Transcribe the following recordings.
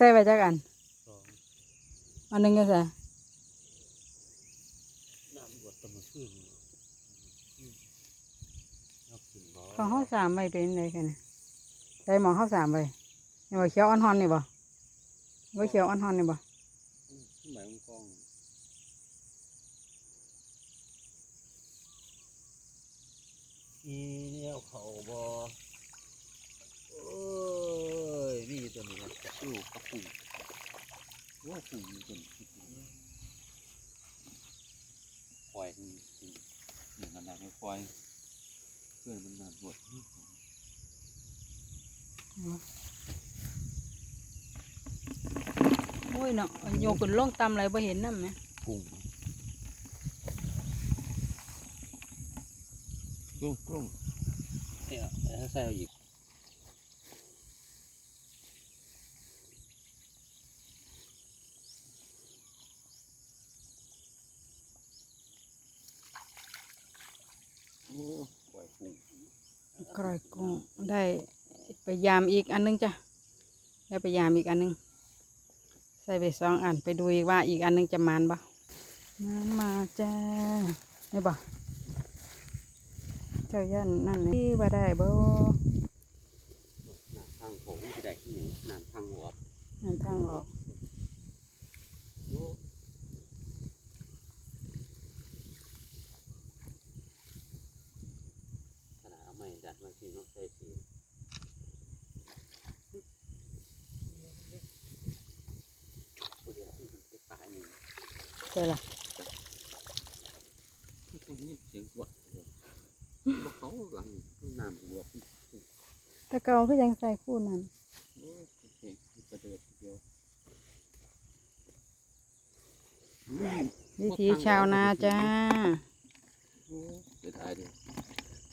ใส่ไว้จักอันสองอันหนึงก็ใส่น้ำบดตะมือขึ้นเอาขึ้นบ่ของเฮาสามไว้เป็นไดกันน่ะใส่หมองเฮาสามไว้นี่บ่เขียวอ่อนฮอนนี่บ่บ่เขียวอ่อนฮอนนี่บ่หมายมันกล้องอีเนี่ยเอาเขาบ่โอ้ยนี่ตัว นี้กระปุกว่าปุกนี่ตันควายนี่อย่างนั้นนะควายเพื่อนมันมาบดโอ้ยเนาะโยกขึ้นลงต่ำเลยบ่เห็นนำแหมกุ้งกุ้งกุ้งเนี่ยถ้าใส่เอาอีกโอ้ปล่อยกุ้ง กร่อยกุ้งได้ไปยามอีกอันหนึงจ้ะได้ไปยามอีกอันหนึง ใส่ไปสองอันไปดูอีกว่าอีกอันหนึงจะมานบ่น้ำมาจ้านี่บ่เจ้ายันนั่นนี่บ่ได้บ่น้ำทางผมจะได้ที่น้ำทางหัวนั่นทางออก โอ้ข นาดเอาไม้ดัดมาสิเนาะใส่สิผู้เดียวที่มันไปตายนี่ใช่ละคนนี้เสียงกวดเลยบอกเขาหลังน้ำหัวพี่แต่เก่าคือยังใส่คู่นั้นโอ้ยเสียงกระเดิดเดียววิธีชาวนาจ้าโอ้ย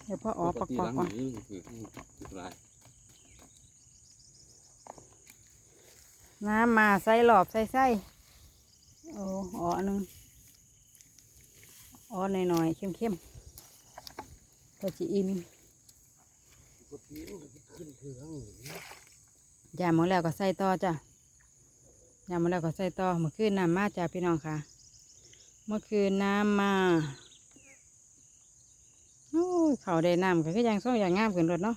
เสียดายเดียวเดี๋ยวพ่ออ๋อประกอบหก่ลัอนงนี้คือคือลายน้ำมาใส่หลอบใส่ไส้โอ้อ๋ออันหนึงอ๋อหน่อยๆเข้มๆก็จะอิ่มปกติมันก็ขึ้นเครื่องยามหมดแล้วก็ใส่ต่อจ้ะยามหมดแล้วก็ใส่ต่อเมื่อคืนน้ำมาจ้ะพี่น้องค่ะ เมื่อคืนน้ำมาโอ้ย เขาได้น้ำก็คือยังส่งอย่างงามขึ้นรถเนาะ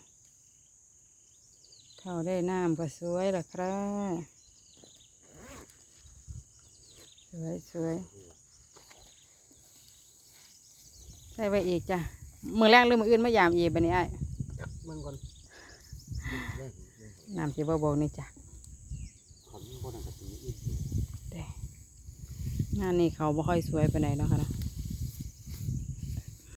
เขาได้น้ำก็สวยละครับสวยสวยใส่ไว้อีกจ้ะมือแรกหรือมืออื่นมายามอีกบันนี้ไอ้ายมันก่อนน้ำจีบบอกนี่จ้ะผมบนนั้นก็ตีอีกงานนี้เขาบ่ค่อยสวยไปไหนใดเนาะค่ะนะ